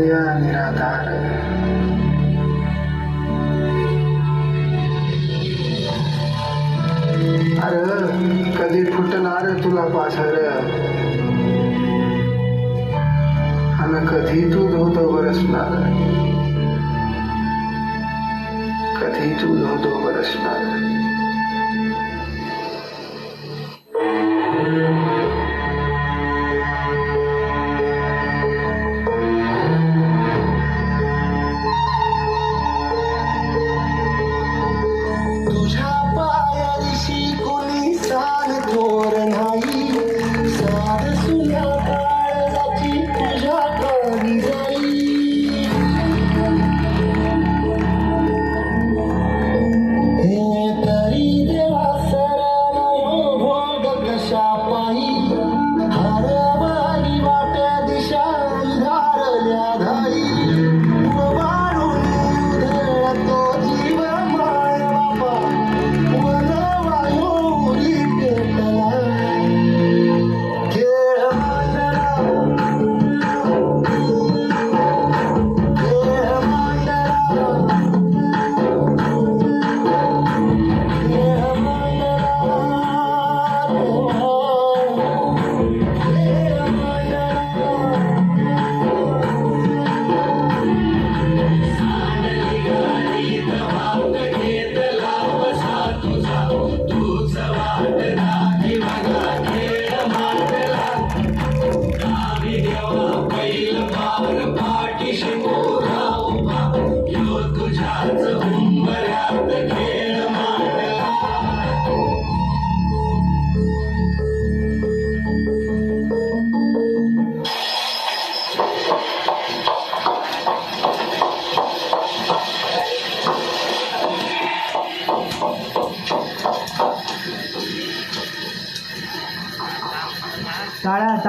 झालो निराधार अरे कधी फुटणार तुला पाझर? आणि कधी तू धोतो बरसणार? कधी तू धोतो बरसणार?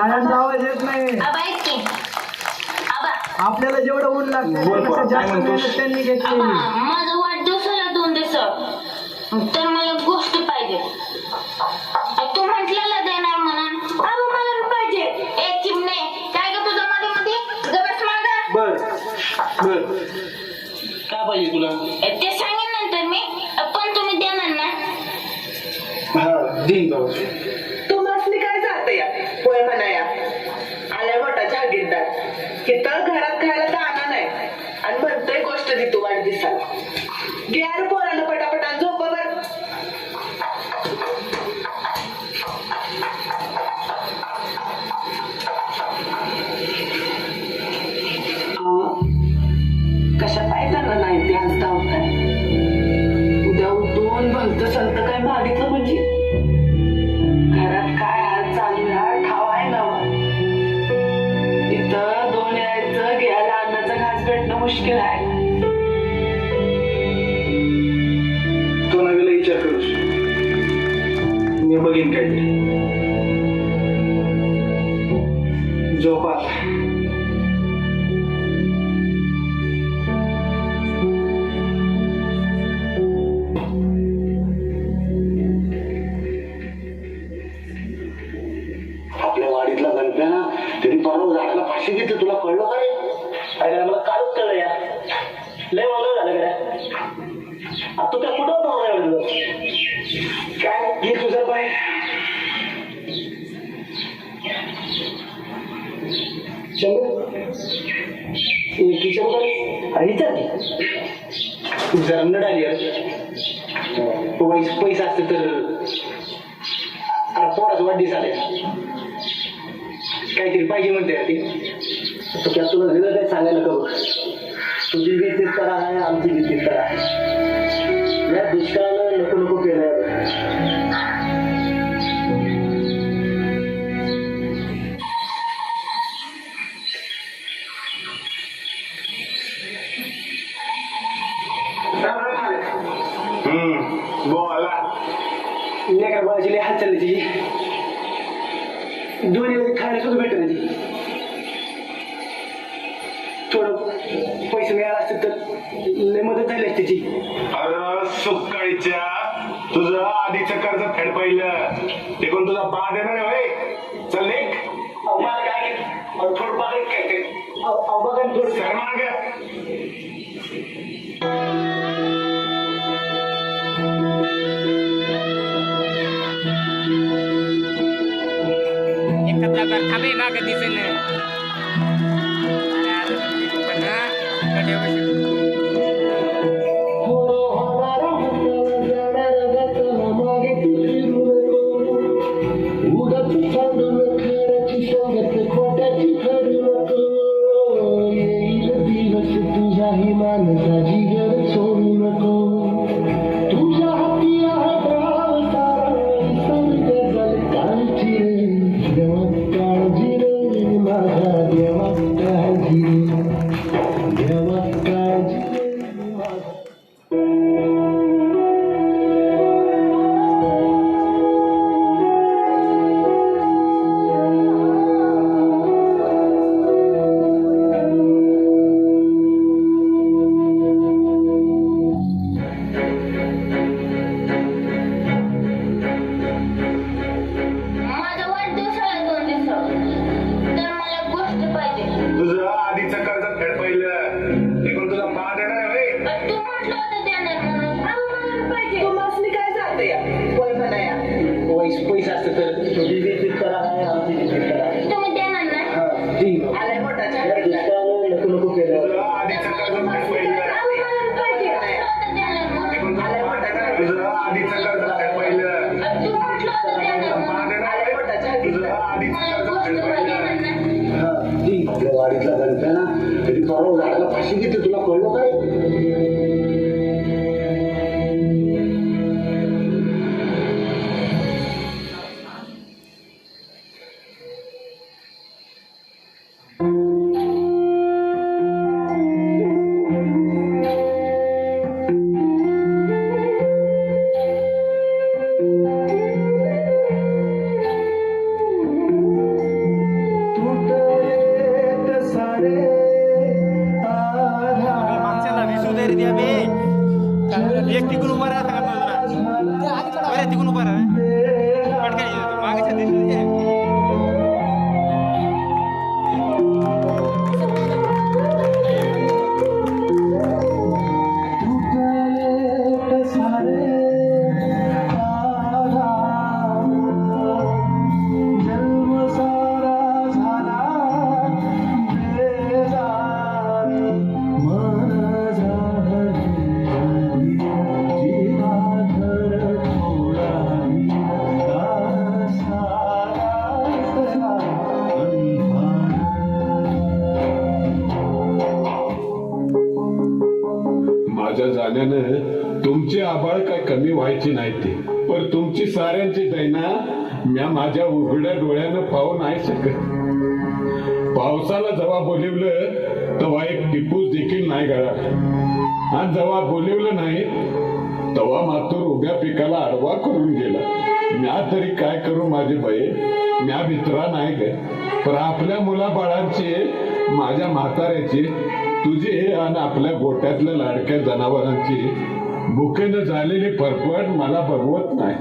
टाळ्यांचा आवाज येत नाही. आबा ऐक आपल्याला जेवढं ऊन लागतं जास्त मेहनत त्यांनी घेतली माझा वाढदिवसाला दोन दिवस तर मला गोष्ट पाहिजे. तू म्हटलेला देणार म्हणून. आबा मला बी पाहिजे. चिमणे काय ग तुझं मध्ये मध्ये? गबस मागा. बर बर. काय पाहिजे तुला? ते सांगेन नंतर मी. पण तुम्ही देणार ना? हा दिन भाऊ झोप आता जरा नडाली पैसे पैसे असते तर अरे पोराच वाढदिवस आले काहीतरी पाहिजे म्हणते ती तुला दिलं काही सांगायला करू. तुझी भीतीत करा आहे आमची भीतीत करा आहे लेकर बाळाची लई हात चालली तिची दोन्ही खायला सुद्धा भेटत नाही थोडं पैसे मिळाला असते तर लय मदत झाली असते तिची अरे सुकाळीच्या तुझं आधीचं कर्ज फेड पाहिलं. ते कोण तुझा बा देणार होय? चल निघ. मला काय थोडं बघा काय ते. अहो, बघा थोडं. सर ना कडे बसेल. मानसा सारे पण तुमची साऱ्यांची दैना म्या माझ्या उघड्या डोळ्यानं पाहू नाही शकत. पावसाला जेव्हा बोलिवलं तेव्हा एक टिपूस देखील नाही गळा आणि जेव्हा बोलिवलं नाही तेव्हा मातूर उभ्या पिकाला आडवा करून गेला. म्या तरी काय करू माझी बाई म्या भित्रा नाही ग. पण आपल्या मुलाबाळांची माझ्या म्हाताऱ्याचे तुझे आणि आपल्या गोट्यातल्या लाडक्या जनावरांची भुकेनं झालेली फरफट मला बघवत नाही.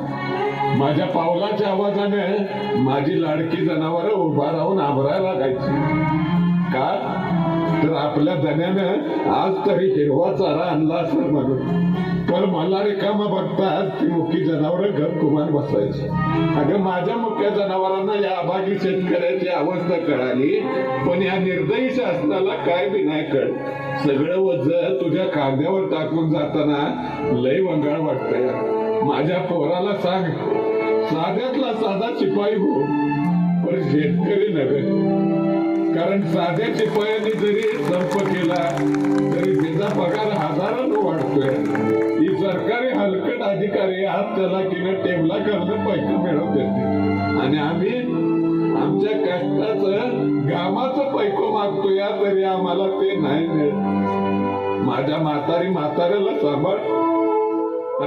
माझ्या पावलाच्या आवाजाने माझी लाडकी जनावरं उभा राहून आभरायला लागायची. का? तर आपल्या धन्यानं आज तरी हिरवा चारा आणला असं म्हणून. पण मला रिकामा बघताच ती मुकी जनावर घर कुमान बसायची. अगं माझ्या मुख्या जनावरांना या अभागी शेतकऱ्याची अवस्था कळाली पण या निर्दयी शासनाला काय बी नाही कळ सगळं वज तुझ्या कांद्यावर टाकून जाताना लय वंगाळ वाटतंय. माझ्या पोराला सांग साध्यातला साधा शिपाई हो पण शेतकरी नव्हे. कारण साध्या शिपायाने जरी संप केला तरी त्याचा पगार हजारानं वाढतोय. ही सरकारी हलकट अधिकारी आज त्याला किंवा टेबला करणं पैसे मिळवत आणि आम्ही आमच्या कष्टाचं घामाचं पैको मागतो या तरी आम्हाला ते नाही मिळत. माझ्या म्हातारी म्हाताऱ्याला सांभाळ.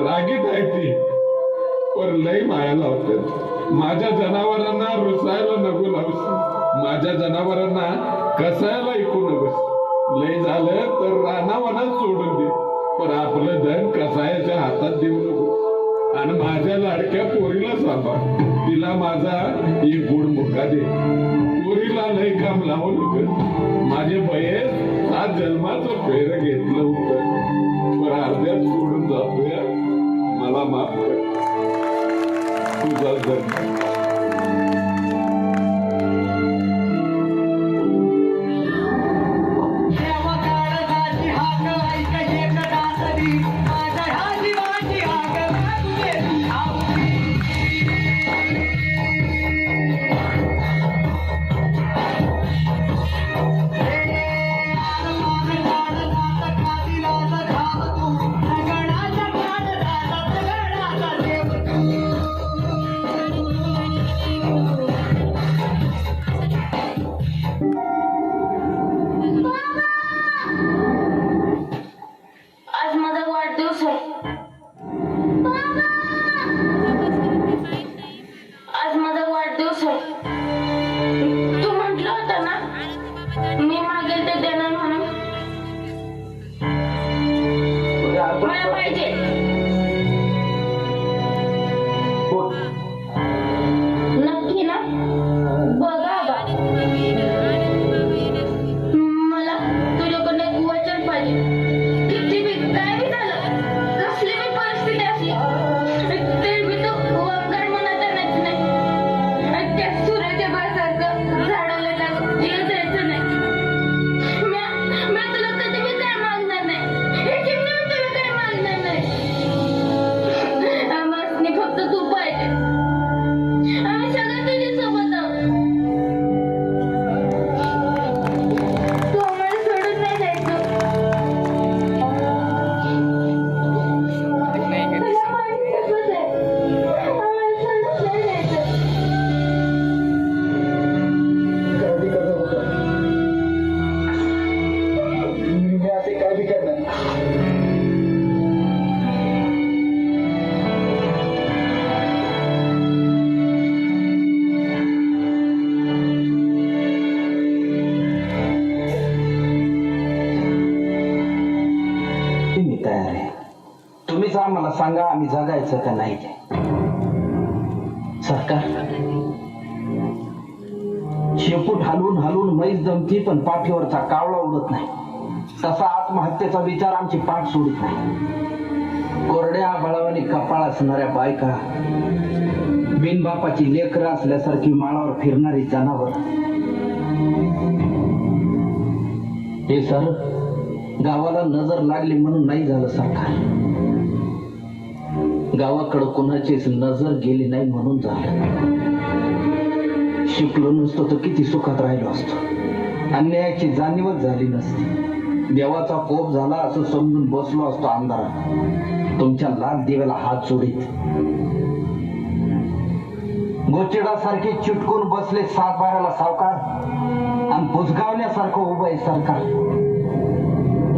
रागीत आहे ती पण लय माया लावते. माझ्या जनावरांना जनावरांना कसायला ऐकू नकोस. लय झालं तर रानावनात सोडून दे. पण आपलं धन कसायाच्या हातात देऊ नको. आणि माझ्या लाडक्या पोरीला सांभाळ. तिला माझा एक गुड मुका दे. पोरीला लय काम लावू नको. माझे बयस सात जन्माचं फेर घेतलं होतं. पण अर्ध्यात सोडून जातोय. मला माफ कर. तुझा जन्म तुम्हीच आम्हाला सांगा आम्ही जगायचं का नाही? ते सरकार. शेपूट हलवून हलवून मैस जमती पण पाठीवरचा कावळा उडत नाही. तसा आत्महत्येचा विचार आमची पाठ सोडत नाही. कोरड्या बळावानी कपाळ असणाऱ्या बायका बिनबापाची लेकरं असल्यासारखी माळावर फिरणारी जनावर. हे सर गावाला नजर लागली म्हणून नाही झालं सरकार. गावाकडं कोणाचीच नजर गेली नाही म्हणून झालं. शिकलो नसतो तर किती सुखात राहिलो असतो. अन्यायाची जाणीवच झाली नसती. देवाचा कोप झाला असं समजून बसलो असतो अंधारात. तुमच्या लाल दिव्याला हात जोडीत. गोचिडासारखे चिटकून बसले सात बाराला सावकार आणि बुजगावण्यासारखं उभं आहे सरकार.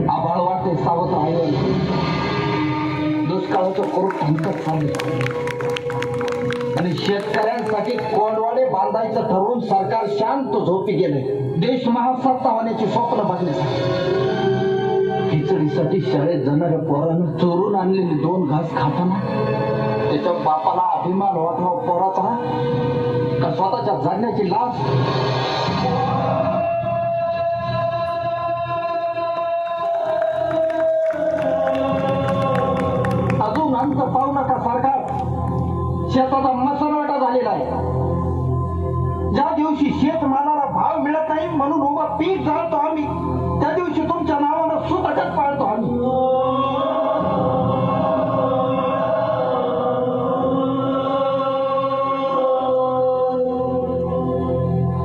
आभाळ वाटते सावध आहे तो करू आमचं चालू आणि शेतकऱ्यांसाठी कोंडवाडे बांधायचं ठरवून सरकार शांत झोपी गेले. देश महासत्ता होण्याची स्वप्न बघण्यासाठी. खिचडीसाठी शाळेत जाणाऱ्या पोरानं चोरून आणलेले दोन घास खाताना त्याच्या बापाला अभिमान वाटवा पोराचा का स्वतःच्या जाण्याची लाज? शेताचा मसरवाटा झालेला आहे. ज्या दिवशी शेतमालाला भाव मिळत नाही म्हणून उभा पीक जाळतो आम्ही त्या दिवशी तुमच्या नावानं सुतटच पाळतो आम्ही.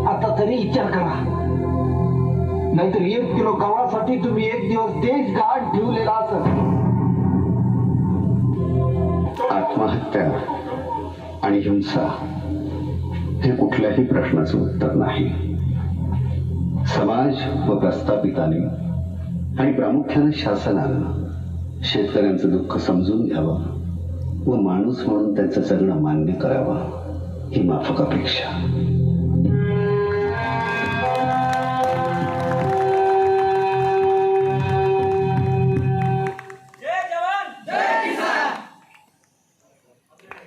आता तरी विचार करा. नाहीतर एक किलो गव्हासाठी तुम्ही एक दिवस देश गाठ ठेवलेला असत आत्महत्या. आणि हिंसा हे कुठल्याही प्रश्नाचं उत्तर नाही. समाज व प्रस्थापितांनी आणि प्रामुख्याने शासनानं शेतकऱ्यांचं दुःख समजून घ्यावं व माणूस म्हणून त्याचं जगणं मान्य करावं ही माफक अपेक्षा.